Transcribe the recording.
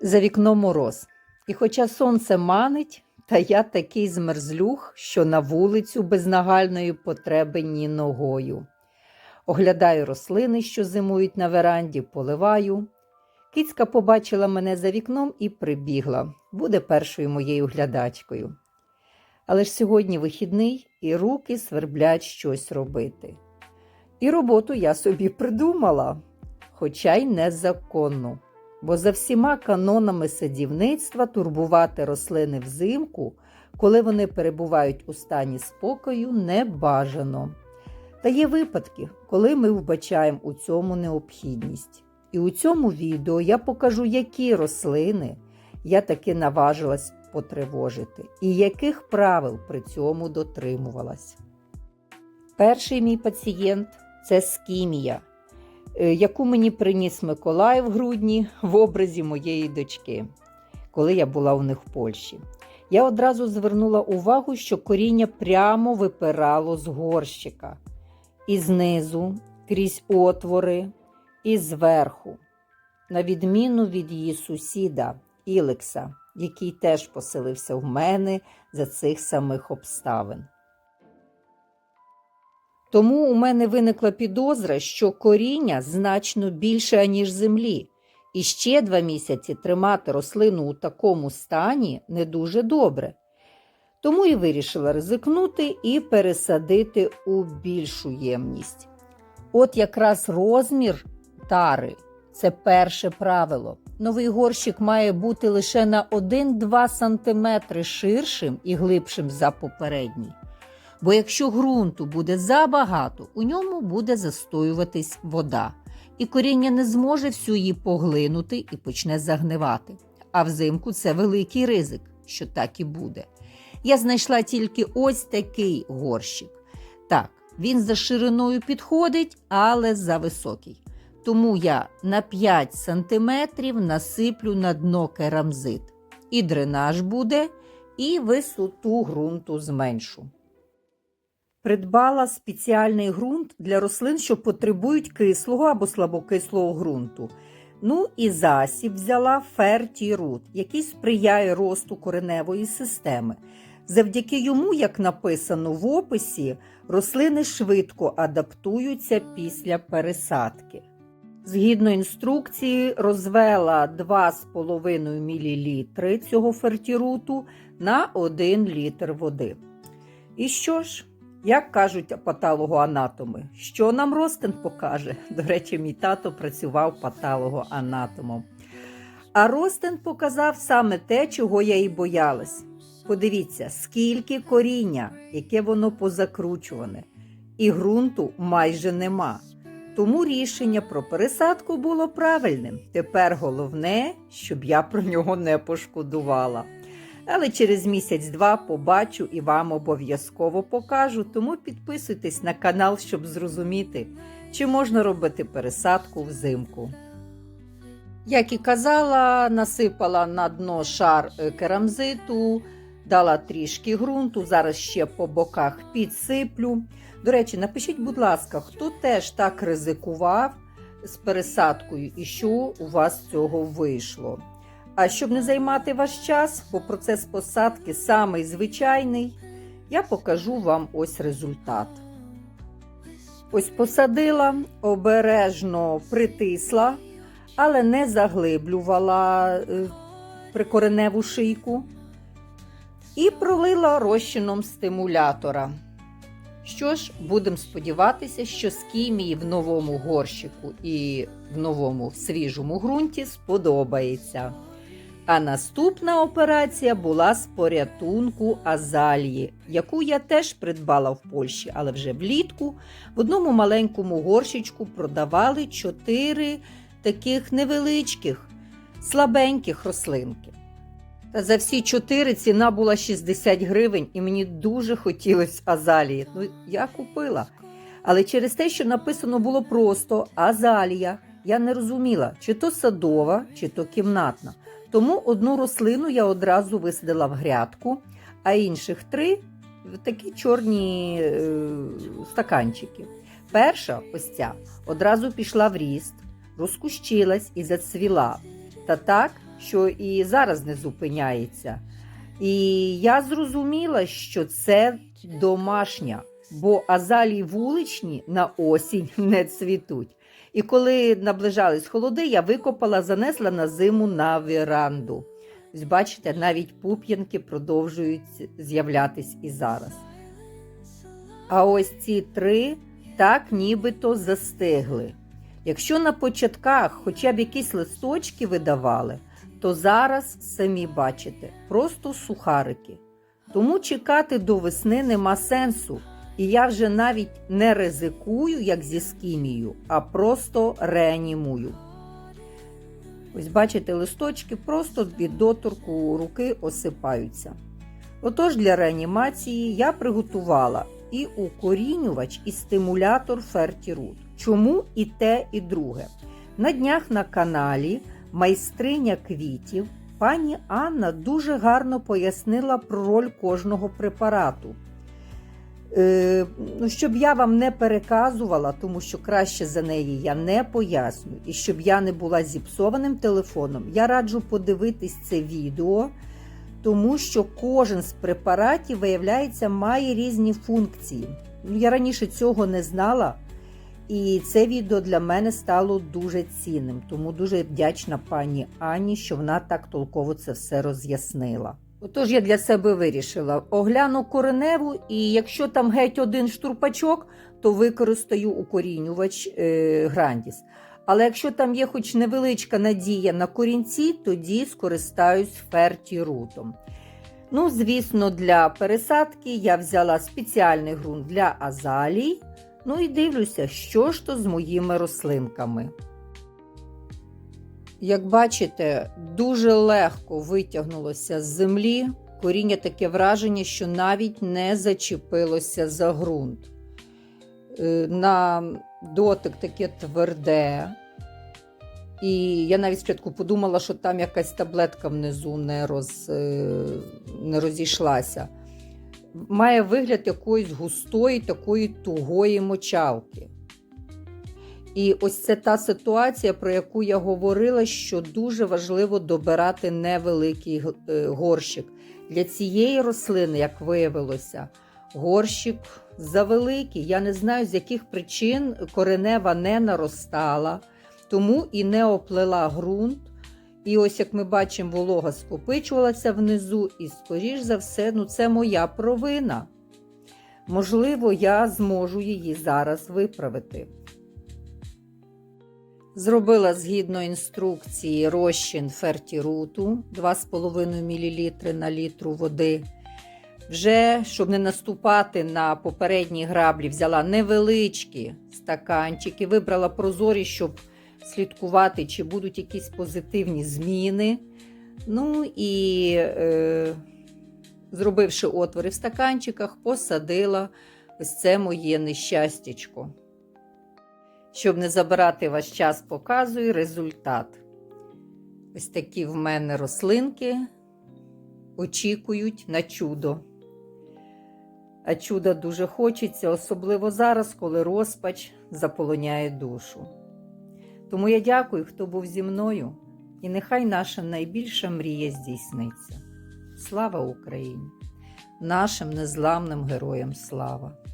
За вікном мороз. І хоча сонце манить, та я такий змерзлюх, що на вулицю без нагальної потреби ні ногою. Оглядаю рослини, що зимують на веранді, поливаю. Кицька побачила мене за вікном і прибігла. Буде першою моєю глядачкою. Але ж сьогодні вихідний, і руки сверблять щось робити. І роботу я собі придумала, хоча й незаконну. Бо за всіма канонами садівництва турбувати рослини взимку, коли вони перебувають у стані спокою, не бажано. Та є випадки, коли ми вбачаємо у цьому необхідність. І у цьому відео я покажу, які рослини я таки наважилась потривожити і яких правил при цьому дотримувалась. Перший мій пацієнт це скімія, яку мені приніс Миколай в грудні в образі моєї дочки, коли я була у них в Польщі. Я одразу звернула увагу, що коріння прямо випирало з горщика, і знизу, крізь отвори, і зверху, на відміну від її сусіда Ілекса, який теж поселився в мене за цих самих обставин. Тому у мене виникла підозра, що коріння значно більше, аніж землі, і ще два місяці тримати рослину у такому стані не дуже добре. Тому і вирішила ризикнути і пересадити у більшу ємність. От якраз розмір тари це перше правило. Новий горщик має бути лише на 1-2 см ширшим і глибшим за попередній. Бо якщо ґрунту буде забагато, у ньому буде застоюватись вода, і коріння не зможе всю її поглинути і почне загнивати. А взимку це великий ризик, що так і буде. Я знайшла тільки ось такий горщик. Так, він за шириною підходить, але за високий. Тому я на 5 см насиплю на дно керамзит. І дренаж буде, і висоту ґрунту зменшу. Придбала спеціальний ґрунт для рослин, що потребують кислого або слабокислого ґрунту. Ну і засіб взяла фертірут, який сприяє росту кореневої системи. Завдяки йому, як написано в описі, рослини швидко адаптуються після пересадки. Згідно інструкції, розвела 2,5 мл цього фертіруту на 1 літр води. І що ж, як кажуть патологоанатоми, що нам Ростен покаже? До речі, мій тато працював патологоанатомом. А Ростен показав саме те, чого я і боялась. Подивіться, скільки коріння, яке воно позакручуване, і ґрунту майже нема. Тому рішення про пересадку було правильним. Тепер головне, щоб я про нього не пошкодувала. Але через місяць-два побачу і вам обов'язково покажу. Тому підписуйтесь на канал, щоб зрозуміти, чи можна робити пересадку взимку. Як і казала, насипала на дно шар е, керамзиту, дала трішки ґрунту, зараз ще по боках підсиплю. До речі, напишіть, будь ласка, хто теж так ризикував з пересадкою і що у вас з цього вийшло. А щоб не займати ваш час, бо процес посадки самий звичайний, я покажу вам ось результат. Ось посадила, обережно притисла, але не заглиблювала е, прикореневу шийку і пролила розчином стимулятора. Що ж, будемо сподіватися, що скімії в новому горщику і в новому свіжому ґрунті сподобається. А наступна операція була з порятунку азалії, яку я теж придбала в Польщі, але вже влітку в одному маленькому горщичку продавали чотири таких невеличких, слабеньких рослинки. Та за всі чотири ціна була 60 гривень, і мені дуже хотілося азалії. Ну, я купила. Але через те, що написано було просто азалія, я не розуміла, чи то садова, чи то кімнатна. Тому одну рослину я одразу висадила в грядку, а інших три в такі чорні е, стаканчики. Перша, ось ця, одразу пішла в ріст, розкущилась і зацвіла. Та так, що і зараз не зупиняється. І я зрозуміла, що це домашня, бо азалії вуличні на осінь не цвітуть. І коли наближались холоди, я викопала, занесла на зиму на веранду. Ось бачите, навіть пуп'янки продовжують з'являтись і зараз. А ось ці три так нібито застигли. Якщо на початках хоча б якісь листочки видавали, то зараз самі бачите, просто сухарики. Тому чекати до весни нема сенсу. І я вже навіть не ризикую, як зі скімією, а просто реанімую. Ось бачите, листочки просто від доторку руки осипаються. Отож, для реанімації я приготувала і укорінювач, і стимулятор фертірут. Чому і те, і друге? На днях на каналі майстриня квітів пані Анна дуже гарно пояснила про роль кожного препарату. Е, ну, щоб я вам не переказувала, тому що краще за неї я не поясню, і щоб я не була зіпсованим телефоном, я раджу подивитись це відео, тому що кожен з препаратів, виявляється, має різні функції. Ну, Я раніше цього не знала, і це відео для мене стало дуже цінним, тому дуже вдячна пані Ані, що вона так толково це все роз'яснила. Отож, я для себе вирішила: огляну кореневу, і якщо там геть один штурпачок, то використаю укорінювач е, Грандіс. Але якщо там є хоч невеличка надія на корінці, тоді скористаюсь фертірутом. Ну, звісно, для пересадки я взяла спеціальний ґрунт для азалій. Ну і дивлюся, що ж то з моїми рослинками. Як бачите, дуже легко витягнулося з землі. Коріння таке враження, що навіть не зачепилося за ґрунт. Е, На дотик таке тверде. І я навіть спочатку подумала, що там якась таблетка внизу не, роз, е, не розійшлася. Має вигляд якоїсь густої, такої тугої мочалки. І ось це та ситуація, про яку я говорила, що дуже важливо добирати невеликий е, горщик. Для цієї рослини, як виявилося, горщик завеликий. Я не знаю, з яких причин коренева не наростала, тому і не оплела ґрунт. І ось, як ми бачимо, волога скопичувалася внизу, і, скоріш за все, ну це моя провина. Можливо, я зможу її зараз виправити. Зробила згідно інструкції розчин фертіруту 2,5 мл на літру води. Вже, щоб не наступати на попередні граблі, взяла невеличкі стаканчики, вибрала прозорі, щоб слідкувати, чи будуть якісь позитивні зміни. Ну і, е, зробивши отвори в стаканчиках, посадила ось це моє нещастячко. Щоб не забирати ваш час, показую результат. Ось такі в мене рослинки очікують на чудо. А чуда дуже хочеться, особливо зараз, коли розпач заполоняє душу. Тому я дякую, хто був зі мною, і нехай наша найбільша мрія здійсниться. Слава Україні! Нашим незламним героям слава!